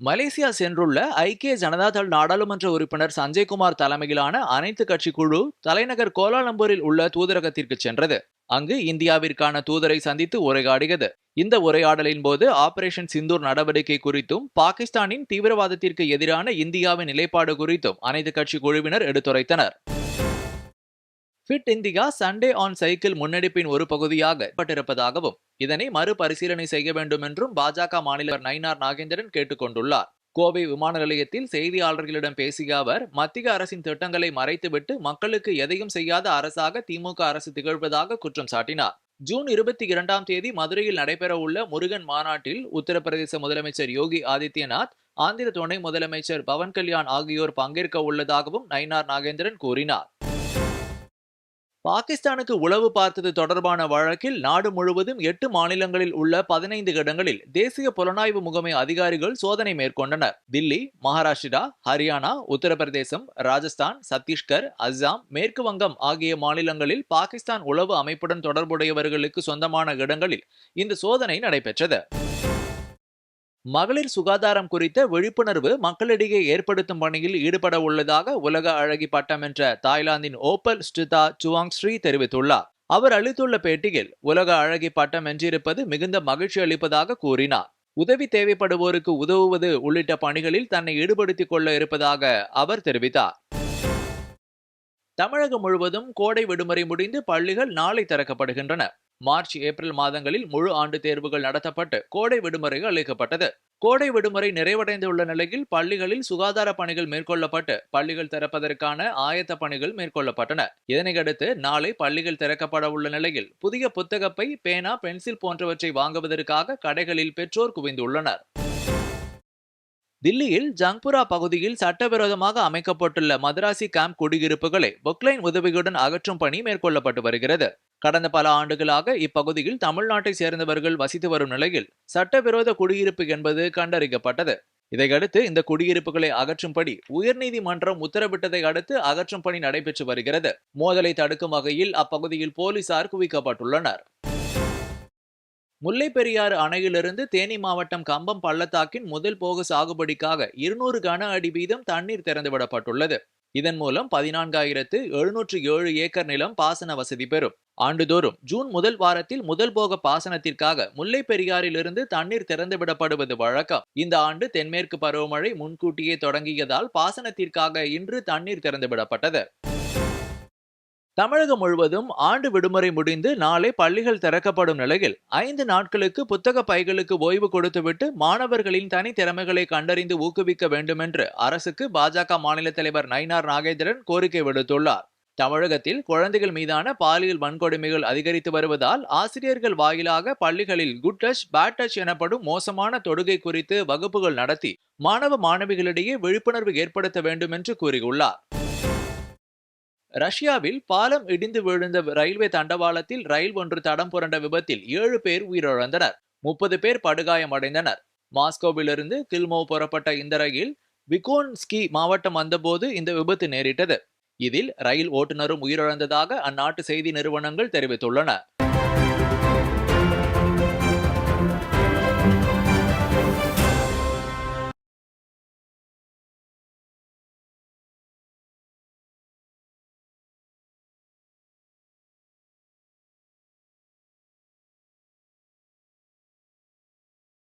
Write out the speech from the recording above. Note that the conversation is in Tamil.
மலேசியா சென்றுள்ள ஐக்கிய ஜனதாதள் நாடாளுமன்ற உறுப்பினர் சஞ்சய்குமார் தலைமையிலான அனைத்து கட்சி குழு தலைநகர் கோலாலம்பூரில் உள்ள தூதரகத்திற்கு சென்றது. அங்கு இந்தியாவிற்கான தூதரை சந்தித்து உரையாடியது. இந்த உரையாடலின் போது ஆபரேஷன் சிந்தூர் நடவடிக்கை குறித்தும் பாகிஸ்தானின் தீவிரவாதத்திற்கு எதிரான இந்தியாவின் நிலைப்பாடு குறித்தும் அனைத்து கட்சி குழுவினர் எடுத்துரைத்தனர். Fit India Sunday on cycle முன்னெடுப்பின் ஒரு பகுதியாக பட்டிருப்பதாகவும் இதனை மறுபரிசீலனை செய்ய வேண்டும் என்றும் பாஜக மாநில நயினார் நாகேந்திரன் கேட்டுக்கொண்டுள்ளார். கோவை விமான நிலையத்தில் செய்தியாளர்களிடம் பேசிய அவர் மத்திய அரசின் திட்டங்களை மறைத்துவிட்டு மக்களுக்கு எதையும் செய்யாத அரசாக திமுக அரசு திகழ்வதாக குற்றம் சாட்டினார். ஜூன் இருபத்தி இரண்டாம் தேதி மதுரையில் நடைபெறவுள்ள முருகன் மாநாட்டில் உத்தரப்பிரதேச முதலமைச்சர் யோகி ஆதித்யநாத் ஆந்திர துணை முதலமைச்சர் பவன் கல்யாண் ஆகியோர் பங்கேற்க உள்ளதாகவும் நயினார் நாகேந்திரன் கூறினார். பாகிஸ்தானுக்கு உளவு பார்த்தது தொடர்பான வழக்கில் நாடு முழுவதும் எட்டு மாநிலங்களில் உள்ள பதினைந்து இடங்களில் தேசிய புலனாய்வு முகமை அதிகாரிகள் சோதனை மேற்கொண்டனர். தில்லி மகாராஷ்டிரா ஹரியானா உத்தரப்பிரதேசம் ராஜஸ்தான் சத்தீஸ்கர் அஸ்ஸாம் மேற்கு வங்கம் ஆகிய மாநிலங்களில் பாகிஸ்தான் உளவு அமைப்புடன் தொடர்புடையவர்களுக்கு சொந்தமான இடங்களில் இந்த சோதனை நடைபெற்றது. மகளிர் சுகாதாரம் குறித்த விழிப்புணர்வு மக்களிடையே ஏற்படுத்தும் பணியில் ஈடுபட உள்ளதாக உலக அழகி பட்டம் என்ற தாய்லாந்தின் ஓப்பல் ஸ்டிதா சுவாங் ஸ்ரீ தெரிவித்துள்ளார். அவர் அளித்துள்ள பேட்டியில் உலக அழகி பட்டம் வென்றிருப்பது மிகுந்த மகிழ்ச்சி அளிப்பதாக கூறினார். உதவி தேவைப்படுவோருக்கு உதவுவது உள்ளிட்ட பணிகளில் தன்னை ஈடுபடுத்திக் கொள்ள இருப்பதாக அவர் தெரிவித்தார். தமிழகம் முழுவதும் கோடை விடுமுறை முடிந்து பள்ளிகள் நாளை திறக்கப்படுகின்றன. மார்ச் ஏப்ரல் மாதங்களில் முழு ஆண்டு தேர்வுகள் நடத்தப்பட்டு கோடை விடுமுறை அளிக்கப்பட்டது. கோடை விடுமுறை நிறைவடைந்துள்ள நிலையில் பள்ளிகளில் சுகாதார பணிகள் மேற்கொள்ளப்பட்டு பள்ளிகள் திறப்பதற்கான ஆயத்த பணிகள் மேற்கொள்ளப்பட்டன. இதனையடுத்து நாளை பள்ளிகள் திறக்கப்பட உள்ள நிலையில் புதிய புத்தகப்பை பேனா பென்சில் போன்றவற்றை வாங்குவதற்காக கடைகளில் பெற்றோர் குவிந்துள்ளனர். தில்லியில் ஜங்புரா பகுதியில் சட்டவிரோதமாக அமைக்கப்பட்டுள்ள மதராசி கேம்ப் குடியிருப்புகளை பொக்லைன் உதவியுடன் அகற்றும் பணி மேற்கொள்ளப்பட்டு வருகிறது. கடந்த பல ஆண்டுகளாக இப்பகுதியில் தமிழ்நாட்டை சேர்ந்தவர்கள் வசித்து வரும் நிலையில் சட்டவிரோத குடியிருப்பு என்பது கண்டறியப்பட்டது. இதையடுத்து இந்த குடியிருப்புகளை அகற்றும்படி உயர்நீதிமன்றம் உத்தரவிட்டதை அடுத்து அகற்றும் பணி நடைபெற்று வருகிறது. மோதலை தடுக்கும் வகையில் அப்பகுதியில் போலீசார் குவிக்கப்பட்டுள்ளனர். முல்லை பெரியாறு அணையிலிருந்து தேனி மாவட்டம் கம்பம் பள்ளத்தாக்கின் முதல் போக சாகுபடிக்காக இருநூறு கன அடி வீதம் தண்ணீர் திறந்துவிடப்பட்டுள்ளது. இதன் மூலம் பதினான்காயிரத்து எழுநூற்று ஏழு ஏக்கர் நிலம் பாசன வசதி பெறும். ஆண்டுதோறும் ஜூன் முதல் வாரத்தில் முதல் போக பாசனத்திற்காக முல்லை பெரியாரிலிருந்து தண்ணீர் திறந்துவிடப்படுவது வழக்கம். இந்த ஆண்டு தென்மேற்கு பருவமழை முன்கூட்டியே தொடங்கியதால் பாசனத்திற்காக இன்று தண்ணீர் திறந்துவிடப்பட்டது தமிழகம் முழுவதும் ஆண்டு விடுமுறை முடிந்து நாளை பள்ளிகள் திறக்கப்படும் நிலையில் ஐந்து நாட்களுக்கு புத்தக பைகளுக்கு ஓய்வு கொடுத்துவிட்டு மாணவர்களின் தனி திறமைகளை கண்டறிந்து ஊக்குவிக்க வேண்டும் என்று அரசுக்கு பாஜக மாநில தலைவர் நயினார் நாகேந்திரன் கோரிக்கை விடுத்துள்ளார். தமிழகத்தில் குழந்தைகள் மீதான பாலியல் வன்கொடுமைகள் அதிகரித்து வருவதால் ஆசிரியர்கள் வாயிலாக பள்ளிகளில் குட் டச் பேட் டச் எனப்படும் மோசமான தொடுகை குறித்து வகுப்புகள் நடத்தி மாணவ மாணவிகளிடையே விழிப்புணர்வு ஏற்படுத்த வேண்டும் என்று கூறியுள்ளார். ரஷ்யாவில் பாலம் இடிந்து விழுந்த ரயில்வே தண்டவாளத்தில் ரயில் ஒன்று தடம் புரண்ட விபத்தில் ஏழு பேர் உயிரிழந்தனர். முப்பது பேர் படுகாயமடைந்தனர் மாஸ்கோவிலிருந்து கில்மோ புறப்பட்ட இந்த ரயில் விகோன்ஸ்கி மாவட்டம் வந்தபோது இந்த விபத்து நேரிட்டது. இதில் ரயில் ஓட்டுநரும் உயிரிழந்ததாக அந்நாட்டு செய்தி நிறுவனங்கள் தெரிவித்துள்ளன.